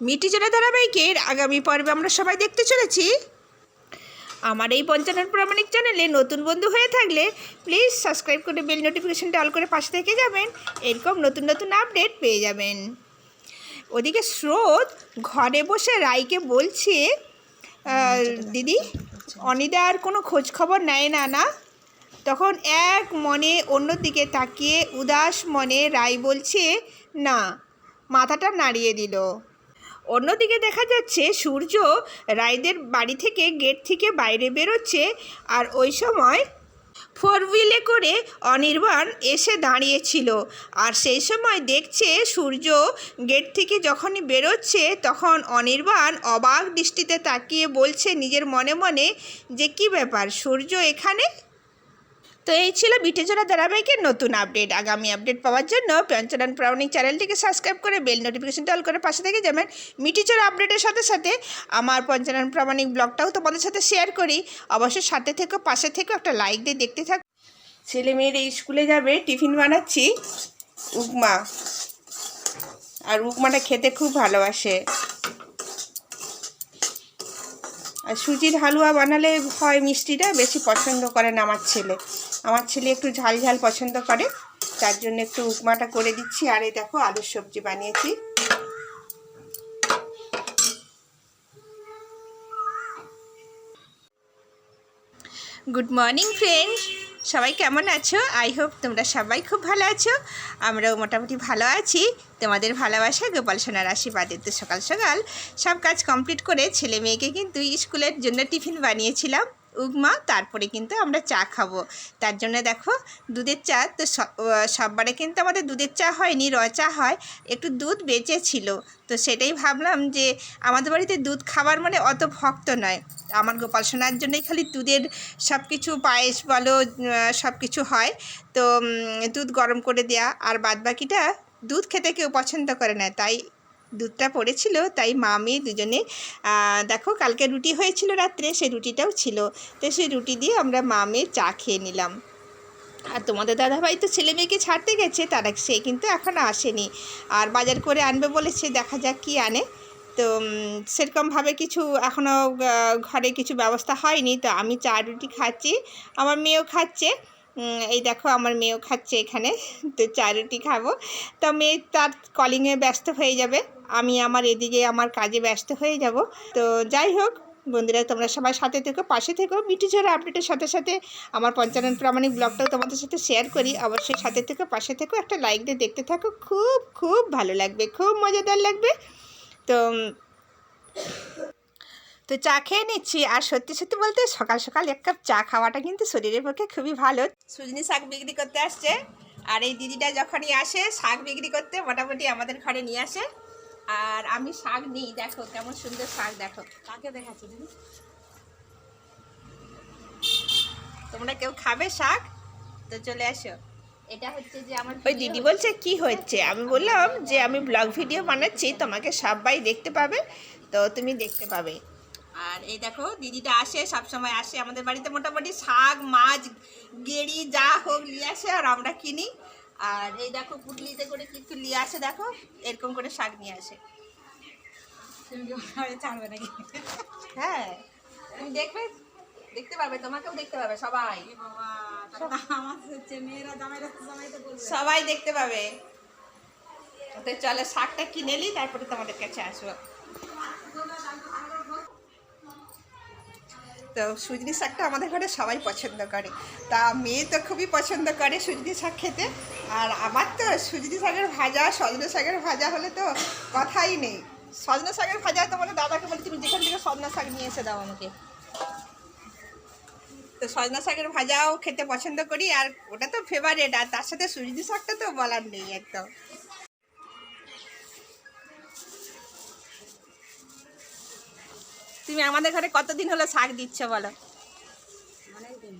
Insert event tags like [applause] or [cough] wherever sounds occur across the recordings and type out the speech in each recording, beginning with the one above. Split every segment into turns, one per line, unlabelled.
মিটি চলে ধারাবাহিকের আগামী পর্বে আমরা সবাই দেখতে চলেছি। আমার এই পঞ্চানন প্রামাণিক চ্যানেলে নতুন বন্ধু হয়ে থাকলে প্লিজ সাবস্ক্রাইব করে বেল নোটিফিকেশনটা অল করে পাশে থেকে যাবেন। এরকম নতুন নতুন আপডেট পেয়ে যাবেন। ওদিকে স্রোত ঘরে বসে রাইকে বলছে দিদি, অনিদা আর কোনো খোঁজ খবর নেয় না না? তখন এক মনে অন্যদিকে তাকিয়ে উদাস মনে রায় বলছে, না। মাথাটা নাড়িয়ে দিল। অন্যদিকে দেখা যাচ্ছে সূর্য রায়দের বাড়ি থেকে গেট থেকে বাইরে বেরোচ্ছে আর ওই সময় ফোর হুইলে করে অনির্বাণ এসে দাঁড়িয়েছিল। আর সেই সময় দেখছে সূর্য গেট থেকে যখনই বেরোচ্ছে তখন অনির্বাণ অবাক দৃষ্টিতে তাকিয়ে বলছে নিজের মনে মনে যে, কি ব্যাপার? সূর্য এখানে? তো এই ছিল বিটেজোড়া ধারাবাহিকের নতুন আপডেট। আগামী আপডেট পাওয়ার জন্য পঞ্চানন প্রাউনিক চ্যানেলটিকে সাবস্ক্রাইব করে বেল নোটিফিকেশনটা অল করে পাশে থেকে যাবেন। মিটিচোর আপডেটের সাথে সাথে আমার পঞ্চানন প্রামাণিক ব্লগটাও তোমাদের সাথে শেয়ার করি। অবশ্যই সাথে থেকে, পাশে থেকে, একটা লাইক দিয়ে দেখতে থাক। ছেলে মেয়ের এই স্কুলে যাবে, টিফিন বানাচ্ছি। উপমা। আর উপমাটা খেতে খুব ভালোবাসে। আর সুজির হালুয়া বানালে হয় মিষ্টিটা, বেশি পছন্দ করে না আমার ছেলে। ছেলে একটু ঝাল ঝাল পছন্দ করে, তার জন্য একটু উপমাটা করে দিচ্ছি। আর এই দেখো, আলুর সবজি বানিয়েছি। গুড মর্নিং ফ্রেন্ড সবাই কেমন আছো? আই হোপ তোমরা সবাই খুব ভালো আছো। আমরাও মোটামুটি ভালো আছি। তোমাদের ভালোবাসা, গোপাল সোনার আশীর্বাদের তো সকাল সকাল। সব কাজ কমপ্লিট করে ছেলে মেয়েকে কিন্তু স্কুলের জন্য টিফিন বানিয়েছিলাম। উগমা তারপরে কিন্তু আমরা চা খাব। তার জন্য দেখো, দুধের চা তো সববারে কিন্তু আমাদের দুধের চা হয়নি, র চা হয়। একটু দুধ বেঁচে ছিল তো সেটাই ভাবলাম যে, আমাদের বাড়িতে দুধ খাবার মানে অত ভক্ত নয়। আমার গোপাল সোনার জন্যই খালি দুধের সব কিছু পায়েস বলো সব কিছু হয়। তো দুধ গরম করে দেয়া। আর বাদ বাকিটা দুধ খেতে কেউ পছন্দ করে না। তাই দুধটা পড়েছিল, তাই মা, মেয়ে দুজনে দেখো কালকে রুটি হয়েছিল রাত্রে, সেই রুটিটাও ছিল। তো সেই রুটি দিয়ে আমরা মা মেয়ে চা খেয়ে নিলাম। আর তোমাদের দাদাভাই তো ছেলে মেয়েকে ছাড়তে গেছে, তারা, সে কিন্তু এখনও আসেনি। আর বাজার করে আনবে বলেছে, দেখা যাক কি আনে। তো সেরকমভাবে কিছু এখনও ঘরে কিছু ব্যবস্থা হয়নি। তো আমি চা, রুটি খাচ্ছি, আমার মেয়েও খাচ্ছে। এই দেখো আমার মেয়েও খাচ্ছে এখানে, তো চা, রুটি খাব। তো মেয়ে তার কলিংয়ে ব্যস্ত হয়ে যাবে। আমি আমার এদিকে আমার কাজে ব্যস্ত হয়ে যাব। তো যাই হোক, বন্ধুরা, তোমরা সবাই সাথে থেকো, পাশে থেকো। মিটি ঝরা আপডেটের সাথে সাথে আমার পঞ্চানন প্রামাণিক ব্লগটাও তোমাদের সাথে শেয়ার করি। অবশ্যই সাথে থেকে, পাশে থেকো, একটা লাইক দিয়ে দেখতে থাকো। খুব খুব ভালো লাগবে, খুব মজাদার লাগবে। তো তো চা খেয়ে নিচ্ছি। আর সত্যি সত্যি বলতে সকাল সকাল এক কাপ চা খাওয়াটা কিন্তু শরীরের পক্ষে খুবই ভালো। সুজনি শাক বিক্রি করতে আসছে। আর এই দিদিটা যখনই আসে, শাক বিক্রি করতে মোটামুটি আমাদের ঘরে নিয়ে আসে। আর আমি শাক নিই দেখো কেমন সুন্দর শাক দেখো।
কাকে দেখাচ্ছ
তোমরা কেউ খাবে শাক? তো চলে আসো।
এটা হচ্ছে যে আমার
ওই দিদি বলছে কি হচ্ছে আমি বললাম যে আমি ব্লগ ভিডিও বানাচ্ছি তোমাকে সবাই দেখতে পাবে তো তুমি দেখতে পাবে। আর এই দেখো দিদিটা আসে সব সময় আসে। আমাদের বাড়িতে মোটামুটি শাক মাছ গেড়ি যা হোক নিয়ে আসে আর আমরা কিনি। আর এই দেখো পুটলিতে করে কিছু নিয়ে আসে দেখো এরকম করে শাক নিয়ে আসে।
তুমি ছাড়বে নাকি?
হ্যাঁ তুমি দেখবে দেখতে পাবে তোমাকেও দেখতে পাবে সবাই। সবাই দেখতে পাবে। তো চলো শাকটা কিনে নিই তারপরে তোমাদের কাছে আসব। তো সুজনি শাকটা আমাদের ঘরে সবাই পছন্দ করে। তা মেয়ে তো খুবই পছন্দ করে সুজনি শাক খেতে। আর আমার তো সুজনি শাকের ভাজা, সজনে শাকের ভাজা হলে তো কথাই নেই। সজনে শাকের ভাজা তোমাদের দাদাকে বলি তুমি যেখান থেকে সজনা শাক নিয়ে এসে দাও আমাকে। তো সজনা শাকের ভাজাও খেতে পছন্দ করি, আর ওটা তো ফেভারেট আর তার সাথে সুজনি শাকটা তো বলার নেই একদম। তুমি আমাদের ঘরে কতদিন হলো শাক দিচ্ছ বলো?
অনেক দিন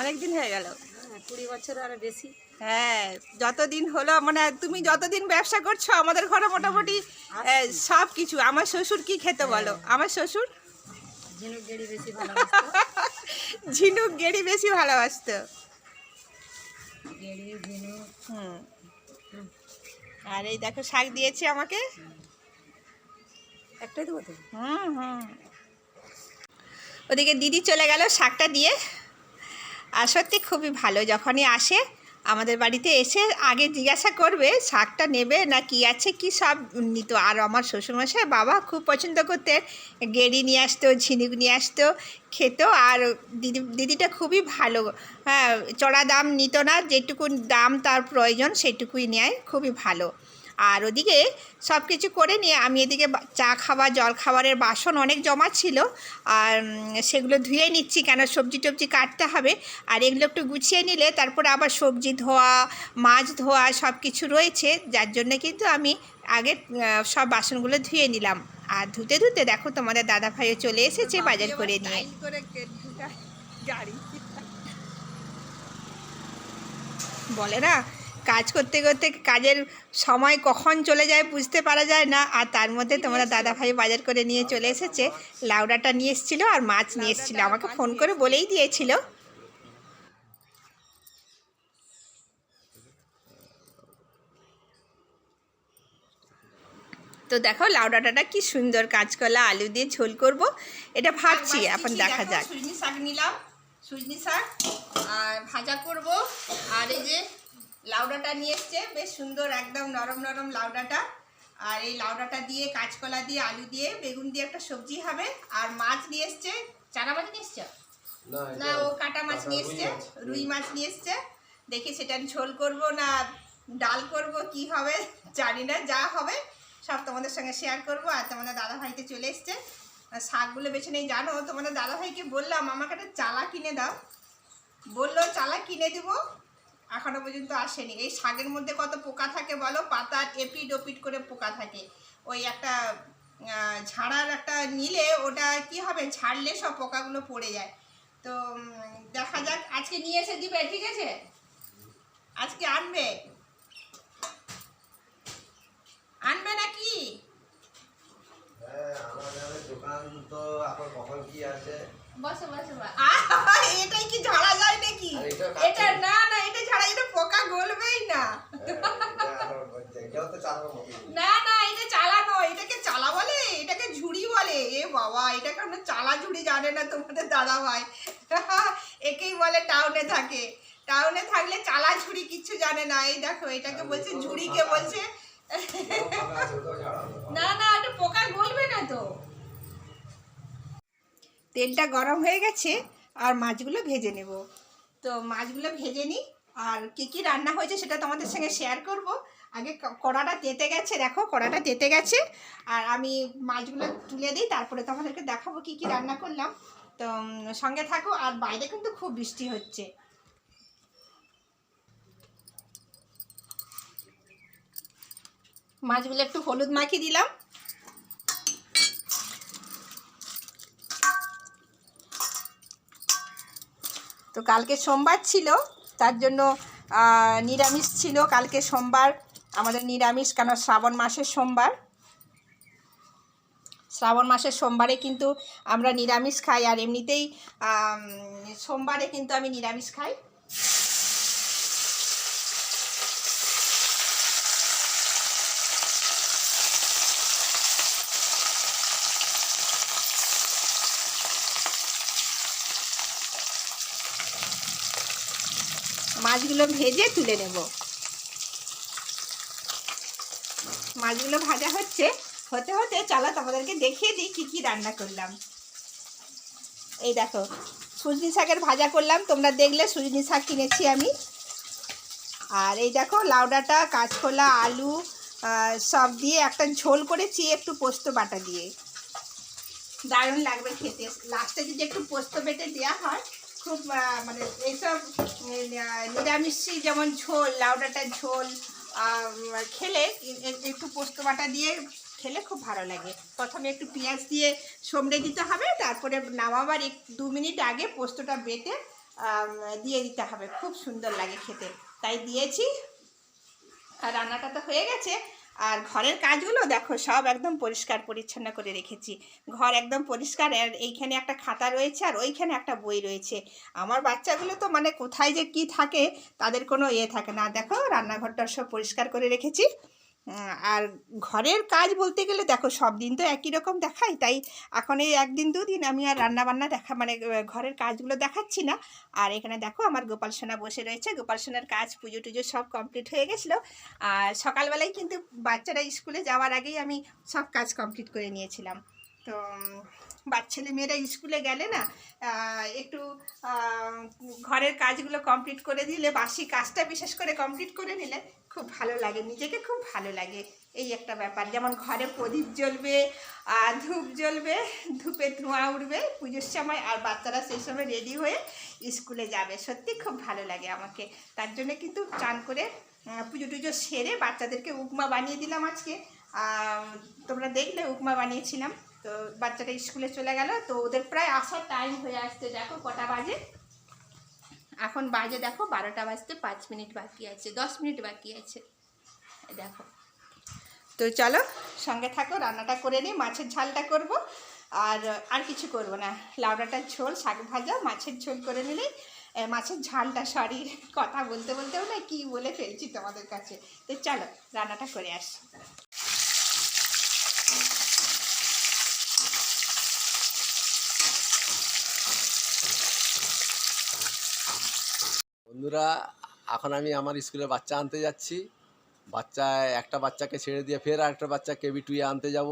অনেক দিন হয়ে গেল।
হ্যাঁ, কুড়ি বছর আর বেশি।
হ্যাঁ যতদিন হলো মানে তুমি যতদিন ব্যবসা করছ আমাদের ঘরে মোটামুটি সব কিছু আমার শ্বশুর কি খেতে বলো? আমার শ্বশুর?
ঝিনুক গেড়ি বেশি [laughs] ভালো
ঝিনুক গেড়ি বেশি ভালোবাসতো। আর এই দেখো শাক দিয়েছে আমাকে। ওদিকে দিদি চলে গেল শাকটা দিয়ে। আর সত্যি খুবই ভালো, যখনই আসে আমাদের বাড়িতে এসে আগে জিজ্ঞাসা করবে শাকটা নেবে না কি আছে, কি সব নিত। আর আমার শ্বশুরমশাই বাবা খুব পছন্দ করতেন, গেড়ি নিয়ে আসতো, ঝিনুক নিয়ে আসতো, খেত। আর দিদি, দিদিটা খুবই ভালো হ্যাঁ চড়া দাম নিত না, যেটুকু দাম তার প্রয়োজন সেটুকুই নেয়, খুবই ভালো। আর ওদিকে সব কিছু করে নিয়ে আমি এদিকে চা খাওয়া জল খাবারের বাসন অনেক জমা ছিল। আর সেগুলো ধুয়ে নিচ্ছি কেন সবজি টবজি কাটতে হবে। আর এগুলো একটু গুছিয়ে নিলে তারপরে আবার সবজি ধোয়া মাছ ধোয়া সব কিছু রয়েছে। যার জন্য কিন্তু আমি আগে সব বাসনগুলো ধুয়ে নিলাম। আর ধুতে ধুতে দেখো তোমাদের দাদা ভাইও চলে এসেছে বাজার করে নিয়ে। বলে না কাজ করতে করতে কাজের সময় কখন চলে যায় বুঝতে পারা যায় না। আর তার মধ্যে তোমরা দাদা ভাই বাজার করে নিয়ে চলে এসেছে। লাউডাটা নিয়ে এসেছিল আর মাছ নিয়ে এসেছিল। আমাকে ফোন করে বলেই দিয়েছিল। তো দেখো লাউ ডাঁটাটা কি সুন্দর কাঁচকলা আলু দিয়ে ঝোল করব। এটা ভাবছি এখন দেখা যাক। সুজনি শাক নিলাম। সুজনি শাক আর ভাজা করব। আর এই যে লাউডাটা নিয়ে এসছে। বেশ সুন্দর একদম নরম নরম লাউডাটা। আর এই লাউডাটা দিয়ে কাঁচকলা দিয়ে আলু দিয়ে বেগুন দিয়ে একটা সবজি হবে। আর মাছ নিয়ে এসছে। চারা মাছ নিয়ে এসছে? না ও কাটা মাছ নিয়ে এসছে। রুই মাছ নিয়ে এসছে। দেখি সেটা ঝোল করব না ডাল করব কি হবে জানি না যা হবে। সব তোমাদের সঙ্গে শেয়ার করব। আর তোমাদের দাদা ভাইতে চলে এসছে। শাকগুলো বেছে নেই জানো? তোমাদের দাদা ভাইকে বললাম আমাকে একটা চালা কিনে দাও। বলল চালা কিনে দিব? এখনও পর্যন্ত আসেনি। এই শাকের মধ্যে কত পোকা থাকে বলো? পাতা এপিড ওপিড করে পোকা থাকে। ওই একটা ঝাড়ার একটা নিলে ওটা কি হবে? ঝাড়লে সব পোকাগুলো পড়ে যায়। তো দেখা যাক। আজকে নিয়ে এসে দিবে ঠিক আছে? আজকে আনবে। আনবে নাকি?
হ্যাঁ, আমাদের দোকান তো এখন কখন কি আছে?
বসো বসো এটাই কি ঝাড়া যায় নাকি?
এটা
এটা না না ঝাড়া এটা পোকা গলবেই না। না না, এটা চালানো, এটাকে চালা বলে, এটাকে ঝুড়ি বলে। এ বাবা, এটা কেন চালা ঝুড়ি জানে না তোমাদের দাদা ভাই একেই বলে টাউনে থাকে। টাউনে থাকলে চালা ঝুড়ি কিচ্ছু জানে না। এই দেখো, এটাকে বলছে ঝুড়িকে বলছে। না না এটা পোকা গলবে না তো। তেলটা গরম হয়ে গেছে, আর মাছগুলো ভেজে নেব। তো মাছগুলো ভেজে নিই। আর কী কী রান্না হয়েছে সেটা তোমাদের সঙ্গে শেয়ার করব। আগে কড়াটা তেতে গেছে, দেখো কড়াটা তেতে গেছে। আর আমি মাছগুলো তুলে দিই, তারপরে তোমাদেরকে দেখাবো কী কী রান্না করলাম। তো সঙ্গে থাকো, আর বাইরে কিন্তু খুব বৃষ্টি হচ্ছে। মাছগুলো একটু হলুদ মাখিয়ে দিলাম। তো কালকে সোমবার ছিল তার জন্য নিরামিষ ছিল কালকে সোমবার। আমাদের নিরামিষ কেন? শ্রাবণ মাসের সোমবার। শ্রাবণ মাসের সোমবারে কিন্তু আমরা নিরামিষ খাই আর এমনিতেই সোমবারে কিন্তু আমি নিরামিষ খাই। মাছগুলো ভেজে তুলে নেব। মাছগুলো ভাজা হচ্ছে, হতে হতে চালা তোমাদেরকে দেখিয়ে দিই কী কী রান্না করলাম। এই দেখো, সুজনি শাকের ভাজা করলাম, তোমরা দেখলে সুজনি শাক কিনেছি আমি। আর এই দেখো লাউডাটা কাঁচকলা, আলু সব দিয়ে একটা ঝোল করেছি একটু পোস্ত বাটা দিয়ে। দারুণ লাগবে খেতে। লাস্টে যদি একটু পোস্ত বেটে দেওয়া হয় খুব মানে এইসব আহ, নিরামিষি যেমন ঝোল লাউডাটার ঝোল খেলে একটু পোস্ত বাটা দিয়ে খেলে খুব ভালো লাগে। প্রথমে একটু পেঁয়াজ দিয়ে সমড়ে দিতে হবে তারপরে নামাবার এক দু মিনিট আগে পোস্তটা বেটে দিয়ে দিতে হবে। খুব সুন্দর লাগে খেতে। তাই দিয়েছি। আর রান্নাটা তো হয়ে গেছে। আর ঘরের কাজগুলো দেখো, সব একদম পরিষ্কার পরিচ্ছন্ন করে রেখেছি। ঘর একদম পরিষ্কার, আর এইখানে একটা খাতা রয়েছে আর ওইখানে একটা বই রয়েছে। আমার বাচ্চাগুলো তো মানে কোথায় যে কি থাকে, তাদের কোনো ইয়ে থাকে না। দেখো রান্নাঘরটা সব পরিষ্কার করে রেখেছি। আর ঘরের কাজ বলতে গেলে দেখো, সব দিন তো একই রকম দেখাই তাই এখন এই একদিন, দুদিন আমি আর রান্নাবান্না দেখা মানে ঘরের কাজগুলো দেখাচ্ছি না। আর এখানে দেখো, আমার গোপাল সোনা বসে রয়েছে। গোপাল সোনার কাজ, পুজো টুজো সব কমপ্লিট হয়ে গেছিল। আর সকালবেলায় কিন্তু বাচ্চারা স্কুলে যাওয়ার আগেই আমি সব কাজ কমপ্লিট করে নিয়েছিলাম। তো বাচ্চা মেয়েরা স্কুলে গেলে না একটু ঘরের কাজগুলো কমপ্লিট করে দিলে বাসি কাজটা বিশেষ করে কমপ্লিট করে নিলে খুব ভালো লাগে, নিজেকে খুব ভালো লাগে। এই একটা ব্যাপার, যেমন ঘরে প্রদীপ জ্বলবে ধূপ জ্বলবে, ধূপে ধোঁয়া উঠবে পুজোর সময়, আর বাচ্চারা সেই সময় রেডি হয়ে স্কুলে যাবে। সত্যি খুব ভালো লাগে আমাকে। তার জন্য কিন্তু চান করে পুজো টুজো সেরে বাচ্চাদেরকে উপমা বানিয়ে দিলাম আজকে। তোমরা দেখলে উপমা বানিয়েছিলাম। তো বাচ্চাটা স্কুলে চলে গেল, তো ওদের প্রায় আসার টাইম হয়ে আসছে, দেখো কটা বাজে। এখন বাজে দেখো বারোটা বাজতে পাঁচ মিনিট বাকি আছে, দশ মিনিট বাকি আছে। দেখো। তো চলো, সঙ্গে থাকো, রান্নাটা করে নিই, মাছের ঝালটা করব। আর আর কিছু করব না, লাউডাটার ঝোল, শাক ভাজা, মাছের ঝোল করে নিলেই মাছের ঝালটা সরি, কথা বলতে বলতেও না, কি বলে ফেলছি তোমাদের কাছে। তো চলো, রান্নাটা করে আসি।
বন্ধুরা, এখন আমি আমার স্কুলে বাচ্চা আনতে যাচ্ছি। বাচ্চা একটা বাচ্চাকে ছেড়ে দিয়ে ফের আরেকটা বাচ্চা কেবি টুয়ে আনতে যাব।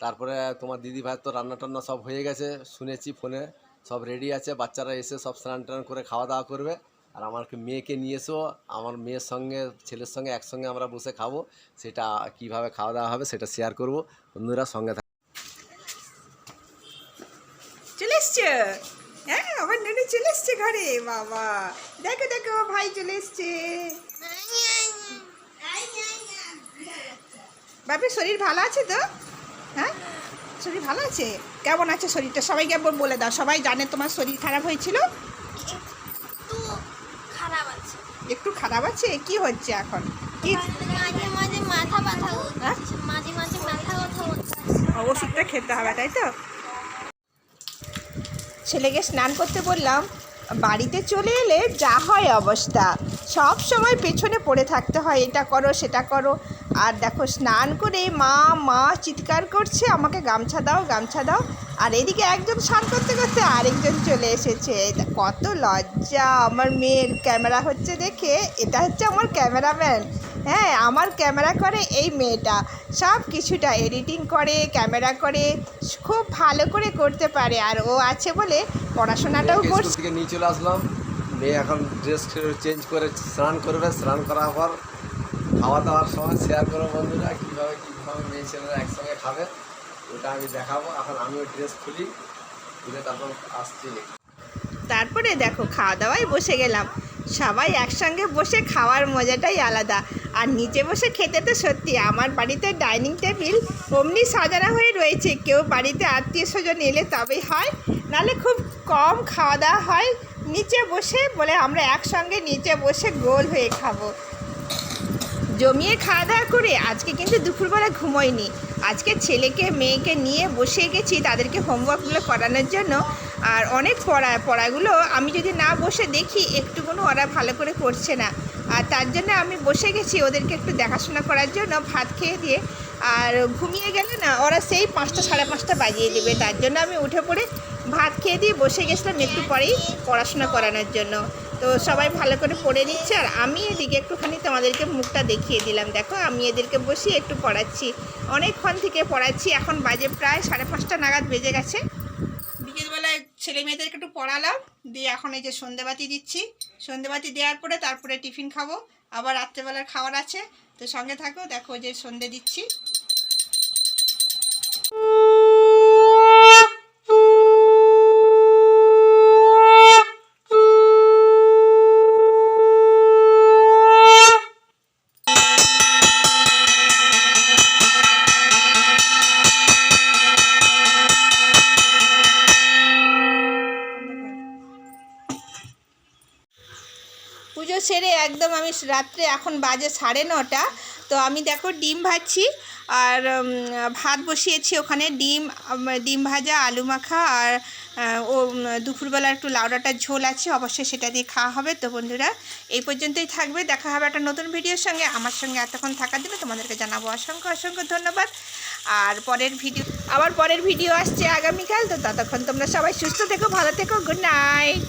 তারপরে তোমার দিদি ভাই তো রান্না টান্না সব হয়ে গেছে, শুনেছি ফোনে, সব রেডি আছে। বাচ্চারা এসে সব স্নান টান করে খাওয়া দাওয়া করবে। আর আমার মেয়েকে নিয়ে এসো, আমার মেয়ের সঙ্গে, ছেলের সঙ্গে একসঙ্গে আমরা বসে খাব। সেটা কীভাবে খাওয়া দাওয়া হবে সেটা শেয়ার করব। বন্ধুরা সঙ্গে থাক-
চলে হ্যাঁ আমার ননি চলে এসছে ঘরে বাবা। দেখো দেখো ভাই চলে এসছে। বাপের শরীর ভালো আছে তো? হ্যাঁ? শরীর ভালো আছে? কেমন আছে শরীরটা? সবাইকে একবার বলে দাও। সবাই জানে তোমার শরীর খারাপ হয়েছিল?
একটু খারাপ আছে।
একটু খারাপ আছে? কি হচ্ছে এখন? কি?
মাঝে মাঝে মাথা ব্যথা
হ্যাঁ?
মাঝে মাঝে মাথা ব্যথা
ওষুধটা খেতে হবে তাই তো? ছেলেকে স্নান করতে বললাম, বাড়িতে চলে এলে যা হয় অবস্থা। সব সময় পেছনে পড়ে থাকতে হয়, এটা করো, সেটা করো। আর দেখো, স্নান করে মা মা চিৎকার করছে, আমাকে গামছা দাও গামছা দাও। আর এদিকে একজন স্নান করতে করতে আরেকজন চলে এসেছে। কত লজ্জা, আমার মেয়ের ক্যামেরা হচ্ছে দেখে, এটা হচ্ছে আমার ক্যামেরাম্যান। হ্যাঁ আমার ক্যামেরা করে এই মেয়েটা। সব কিছুটা এডিটিং করে ক্যামেরা করে খুব ভালো করে করতে পারে। আর ও আছে বলে পড়াশোনাটাও করছে।
থেকে নিয়ে চলে আসলাম। মেয়ে এখন ড্রেস চেঞ্জ করে স্নান করবে। স্নান করার পর খাওয়া দাওয়ার সময় শেয়ার করব বন্ধুরা কীভাবে কীভাবে মেয়ে ছেলেরা একসঙ্গে খাবে ওটা আমি দেখাবো। এখন আমিও ড্রেস খুলি খুলে তারপর আসছি।
তারপরে দেখো খাওয়া দাওয়ায় বসে গেলাম। সবাই একসঙ্গে বসে খাওয়ার মজাটাই আলাদা। আর নিচে বসে খেতে তো সত্যি, আমার বাড়িতে ডাইনিং টেবিল অমনি সাজানো হয়ে রয়েছে। কেউ বাড়িতে আত্মীয় স্বজন এলে তবেই হয় নাহলে খুব কম খাওয়া দাওয়া হয় নিচে বসে বলে আমরা একসঙ্গে নিচে বসে গোল হয়ে খাব। জমিয়ে খাওয়া দাওয়া করে আজকে কিন্তু দুপুরবেলা ঘুমোয়নি। আজকে ছেলেকে, মেয়েকে নিয়ে বসে গেছি তাদেরকে হোমওয়ার্কগুলো করানোর জন্য। আর অনেক পড়া, পড়াগুলো আমি যদি না বসে দেখি একটুকুনো ওরা ভালো করে করছে না। আর তার জন্য আমি বসে গেছি ওদেরকে একটু দেখাশোনা করার জন্য, ভাত খেয়ে দিয়ে। আর ঘুমিয়ে গেলে না, ওরা সেই পাঁচটা সাড়ে পাঁচটা বাজিয়ে দেবে। তার জন্য আমি উঠে পড়ে ভাত খেয়ে দিয়ে বসে গেছিলাম একটু পরেই পড়াশোনা করানোর জন্য। তো সবাই ভালো করে পড়ে নিচ্ছে, আর আমি এদিকে একটুখানি তোমাদেরকে মুখটা দেখিয়ে দিলাম। দেখো, আমি এদেরকে বসিয়ে একটু পড়াচ্ছি। অনেকক্ষণ থেকে পড়াচ্ছি, এখন বাজে প্রায় সাড়ে পাঁচটা নাগাদ বেজে গেছে। ছেলে মেয়েদেরকে একটু পড়ালাম, দিয়ে এখন এই যে সন্ধেবাতি দিচ্ছি। সন্ধেবাতি দেওয়ার পরে তারপরে টিফিন খাব। আবার রাত্রেবেলার খাওয়ার আছে। তো সঙ্গে থাকো, দেখো যে সন্ধে দিচ্ছি। রাত্রে এখন বাজে সাড়ে নটা। তো আমি দেখো ডিম ভাজছি আর ভাত বসিয়েছি ওখানে ডিম ডিম ভাজা, আলু মাখা আর ও দুপুরবেলা একটু লাউডাটার ঝোল আছে, অবশ্যই সেটা দিয়ে খাওয়া হবে। তো বন্ধুরা, এই পর্যন্তই থাকবে। দেখা হবে একটা নতুন ভিডিওর সঙ্গে। আমার সঙ্গে এতক্ষণ থাকার জন্য তোমাদেরকে জানাব অসংখ্য অসংখ্য ধন্যবাদ। আর পরের ভিডিও, আবার পরের ভিডিও আসছে আগামীকাল। তো ততক্ষণ তোমরা সবাই সুস্থ থেকো, ভালো থেকো, গুড নাইট।